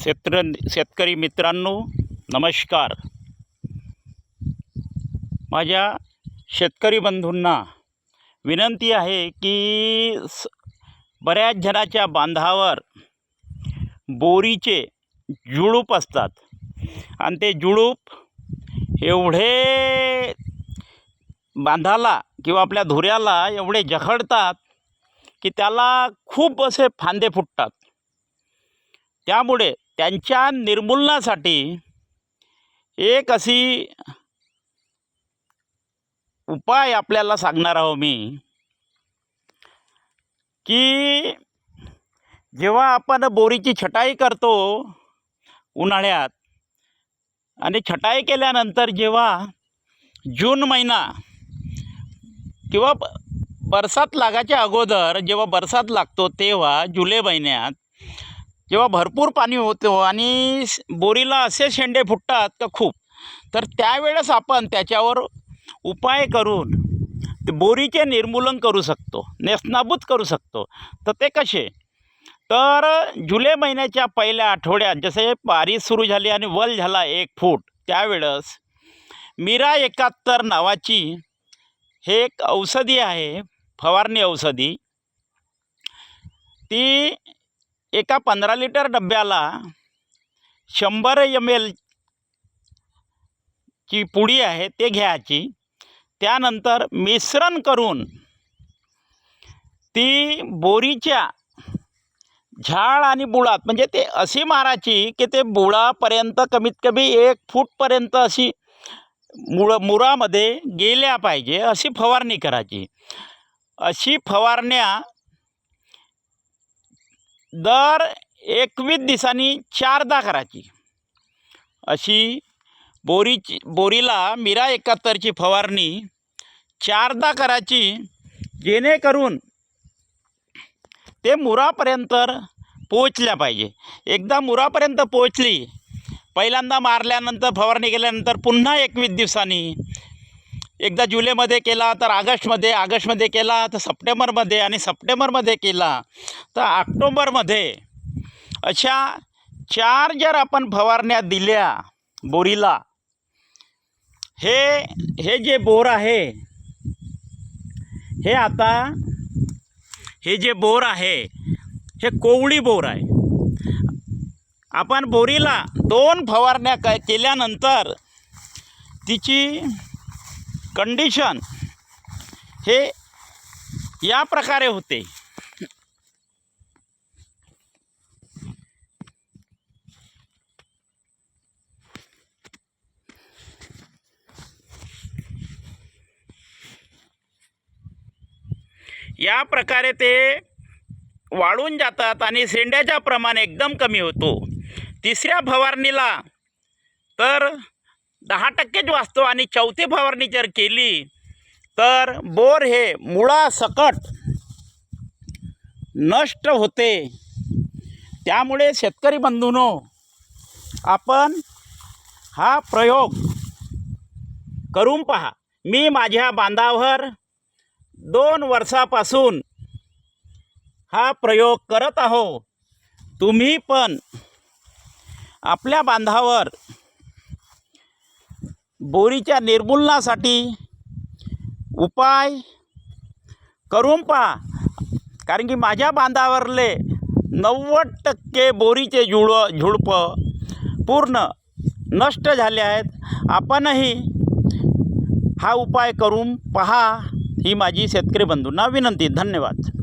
शेत्र शेतकरी मित्रांनो नमस्कार. माझ्या शेतकरी बंधूंना विनंती आहे की स बऱ्याच जणाच्या बांधावर बोरीचे जुळूप असतात. आणि ते जुळूप एवढे बांधाला किंवा आपल्या धुऱ्याला एवढे जखडतात की त्याला खूप असे फांदे फुटतात. त्यामुळे त्यांच्या निर्मूलनासाठी एक अशी उपाय आपल्याला सांगणार आहो मी की जेव्हा आपण बोरीची छटाई करतो उन्हाळ्यात आणि छटाई केल्यानंतर जेव्हा जून महिना किंवा बरसात लागायच्या अगोदर जेव्हा बरसात लागतो तेव्हा जुलै महिन्यात जेव्हा भरपूर पाणी होतो हो, आणि बोरीला असे शेंडे फुटतात का खूप तर त्यावेळेस आपण त्याच्यावर उपाय करून ते बोरीचे निर्मूलन करू शकतो नेसनाबूत करू शकतो. तर ते कसे? तर जुलै महिन्याच्या पहिल्या आठवड्यात जसे पारी सुरू झाली आणि वल झाला एक फूट त्यावेळेस मीरा एकाहत्तर नावाची हे एक औषधी आहे फवारणी औषधी. ती एका पंधरा लिटर डब्याला शंभर एम एलची पुडी आहे ते घ्यायची. त्यानंतर मिश्रण करून ती बोरीच्या झाड आणि बुळात म्हणजे ते अशी मारायची की ते बुळापर्यंत कमीत कमी एक फूटपर्यंत अशी मुळ मुरामध्ये गेल्या पाहिजे अशी फवारणी करायची. अशी फवारण्या दर एकवीस दिवसांनी चारदा करायची. अशी बोरीची बोरीला मिरा एकाहत्तरची फवारणी चारदा करायची जेणेकरून ते मुरापर्यंत पोचल्या पाहिजे. एकदा मुरापर्यंत पोचली पहिल्यांदा मारल्यानंतर फवारणी केल्यानंतर पुन्हा एकवीस दिवसांनी एकदा जुलैमध्ये केला तर ऑगस्टमध्ये ऑगस्टमध्ये केला तर सप्टेंबरमध्ये आणि सप्टेंबरमध्ये केला तर ऑक्टोबरमध्ये अशा चार जर आपण फवारण्या दिल्या बोरीला हे हे जे बोर आहे हे आता हे जे बोर आहे हे कोवळी बोर आहे. आपण बोरीला दोन फवारण्या क केल्यानंतर तिची कंडिशन हे या प्रकारे होते. या प्रकारे ते वाळून जातात आणि शेंड्याच्या प्रमाण एकदम कमी होतो. तिसऱ्या फवारणीला तर दहा टक्केच वाचतो आणि चौथी फवारणी जर केली तर बोर हे मुळासकट नष्ट होते. त्यामुळे शेतकरी बंधूनो आपण हा प्रयोग करून पहा. मी माझ्या बांधावर दोन वर्षापासून हा प्रयोग करत आहो. तुम्ही पण आपल्या बांधावर बोरीच्या निर्मूलनासाठी उपाय करून पहा. कारण की माझ्या बांधावरले नव्वद टक्के बोरीचे जुळ झुडपं पूर्ण नष्ट झाले आहेत. आपणही हा उपाय करून पहा ही माझी शेतकरी बंधूंना विनंती. धन्यवाद.